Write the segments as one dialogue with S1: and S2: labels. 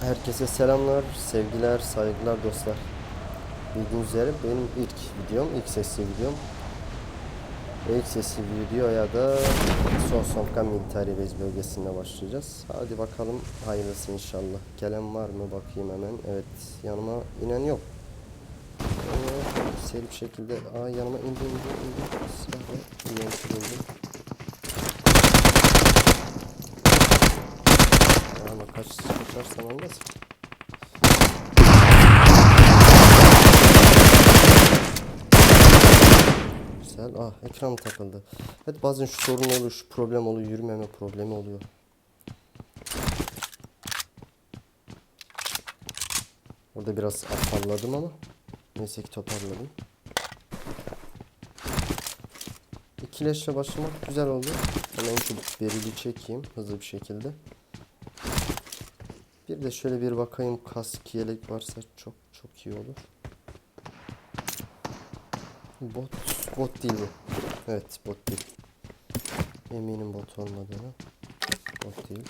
S1: Herkese selamlar, sevgiler, saygılar dostlar. Bildiğiniz üzere benim ilk videom, ilk sesli videom. İlk sesli videoya da Sosonka Military Base bölgesinde başlayacağız. Hadi bakalım hayırlısı inşallah. Gelen var mı bakayım hemen. Evet yanıma inen yok. Ama seri bir şekilde aa yanıma indi indi indi. Silahla inen indi. Ama kaç kaçarsan olmaz. Güzel. Ah ekran takıldı. Evet bazen şu sorun oluyor, şu problem oluyor, yürümeme problemi oluyor. Orada biraz afalladım ama neyse ki toparladım. İkileşle başlamak güzel oldu. Hemen şu berili çekeyim hızlı bir şekilde. Bir de şöyle bir bakayım kask yelek varsa çok çok iyi olur. Bot bot değil bu. Evet bot değil. Eminim bot olmadığına. Bot değil.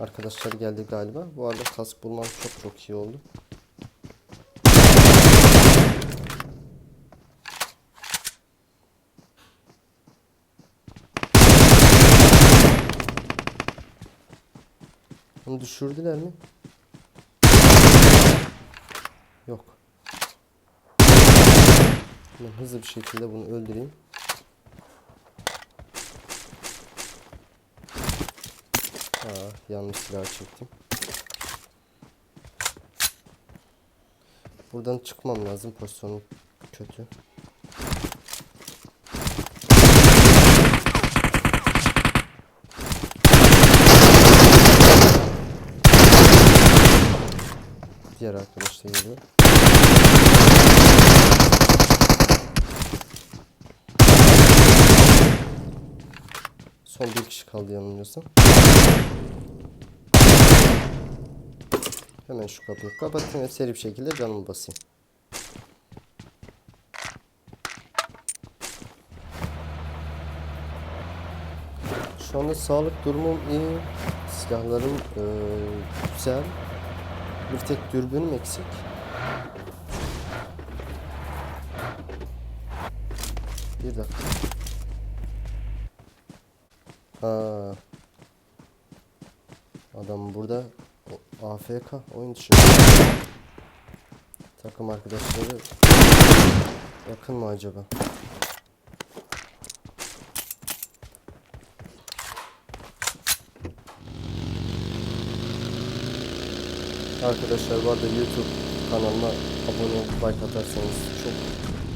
S1: Arkadaşlar geldi galiba. Bu arada kask bulmam çok çok iyi oldu. Onu düşürdüler mi? Yok. Ben hızlı bir şekilde bunu öldüreyim. Ha, yanlış silah çektim. Buradan çıkmam lazım. Pozisyonum kötü. Diğer arkadaş da geliyor. Son bir kişi kaldı yanılmıyorsam. Hemen şu kapıyı kapatayım ve seri bir şekilde canımı basayım. Şu anda sağlık durumum iyi. Silahlarım eee, güzel. Bir tek dürbünüm eksik. Bir dakika. Ha. Adam burada o- AFK oyun dışı. Takım arkadaşları yakın mı acaba? Arkadaşlar bu arada YouTube kanalıma abone olup like atarsanız çok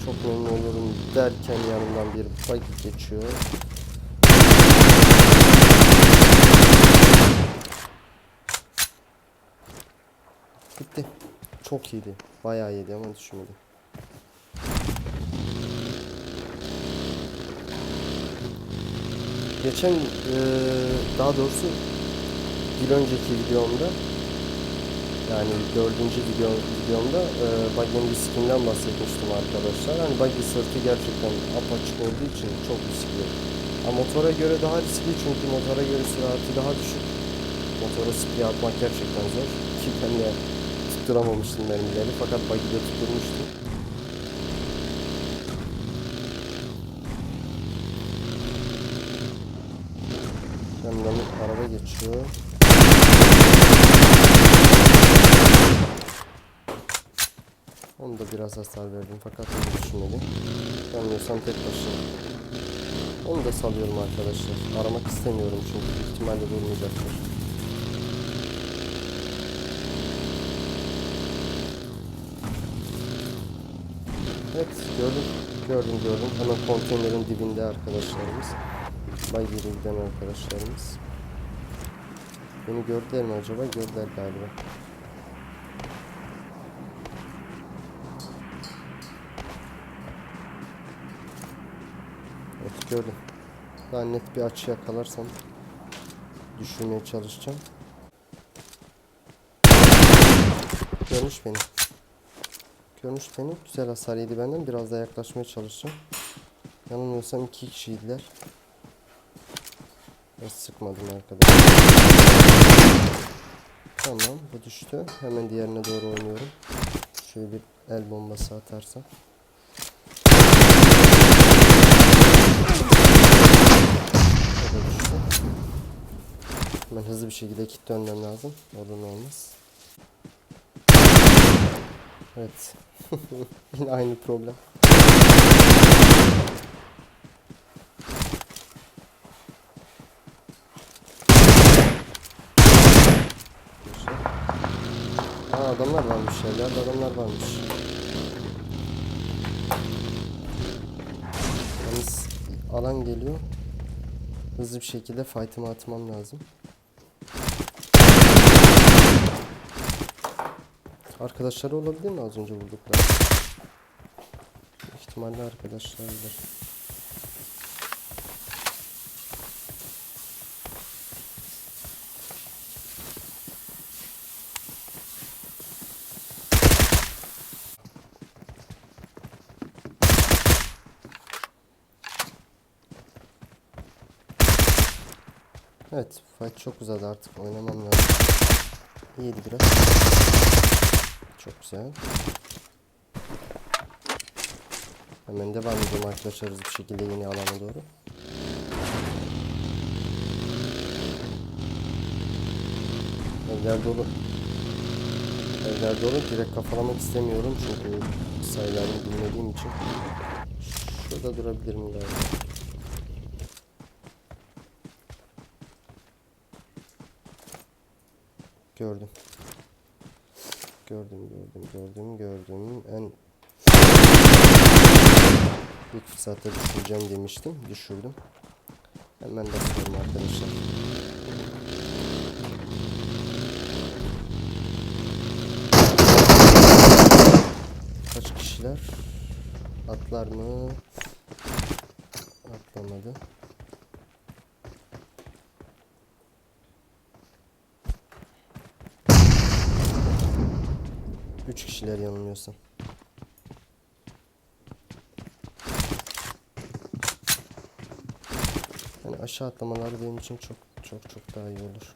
S1: çok memnun olurum derken yanımdan bir bug geçiyor. Gitti. Çok iyiydi. Bayağı iyiydi ama düşünmedim. Geçen eee, daha doğrusu bir önceki videomda yani dördüncü video, videomda e, buggy'nin riskinden bahsetmiştim arkadaşlar. Hani buggy sırtı gerçekten apaçık olduğu için çok riskli. Ama motora göre daha riskli çünkü motora göre sürati daha düşük. Motora sprey atmak gerçekten zor. Ki ben de tutturamamıştım mermileri fakat buggy'de tutturmuştum. Yanından araba geçiyor. Onu da biraz hasar verdim fakat onu düşünmedim. Yanılıyorsam tek başına. Onu da salıyorum arkadaşlar. Aramak istemiyorum çünkü ihtimalle bulmayacaktır. Evet gördüm. Gördüm gördüm. Hemen konteynerin dibinde arkadaşlarımız. Baygiri giden arkadaşlarımız. Beni gördüler mi acaba? Gördüler galiba. Evet gördüm. Daha net bir açı yakalarsam düşürmeye çalışacağım. Görmüş beni. Görmüş beni. Güzel hasar yedi benden. Biraz daha yaklaşmaya çalışacağım. Yanılmıyorsam iki kişiydiler. Ben sıkmadım arkadaşlar. Tamam bu düştü. Hemen diğerine doğru oynuyorum. Şöyle bir el bombası atarsam. O da düştü. Hemen hızlı bir şekilde kit dönmem lazım. Ne olmaz. Evet. Yine aynı problem. Aa adamlar varmış yerlerde adamlar varmış. Yalnız alan geliyor. Hızlı bir şekilde fight'ımı atmam lazım. Arkadaşları olabilir mi az önce vurdukları? İhtimalle arkadaşlarıdır. Evet, fight çok uzadı artık. Oynamam lazım. İyiydi biraz. Çok güzel. Hemen devam edelim arkadaşlar bir şekilde yeni alana doğru. Evler dolu. Evler dolu. Direkt kafalamak istemiyorum çünkü sayılarını bilmediğim için. Şurada durabilirim galiba. Gördüm. Gördüm, gördüm, gördüm, gördüm. En ilk fırsatta düşüreceğim demiştim. Düşürdüm. Hemen basıyorum arkadaşlar. Kaç kişiler? Atlar mı? Atlamadı. Üç kişiler yanılmıyorsam. Yani aşağı atlamaları benim için çok çok çok daha iyi olur.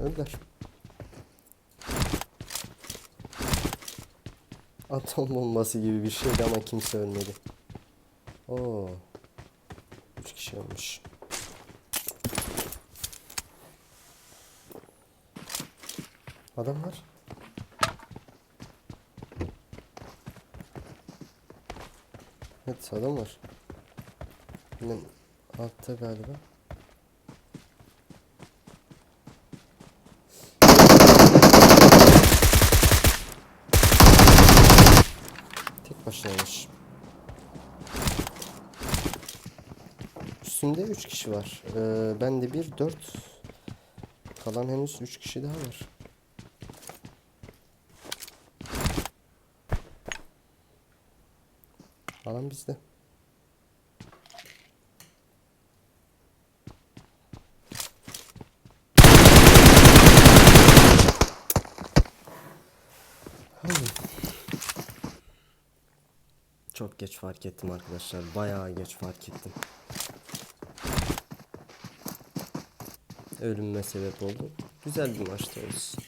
S1: Öldüler. Atom bombası gibi bir şeydi ama kimse ölmedi. Oo. Üç kişi ölmüş. Adam var. Evet adam var. Benim altta galiba. Tek başınaymış. Üstünde 3 kişi var. Ee, ben de 1, 4. Kalan henüz 3 kişi daha var. Alan bizde. Çok geç fark ettim arkadaşlar. Bayağı geç fark ettim. Ölümme sebep oldu. Güzel bir maçtı olsun.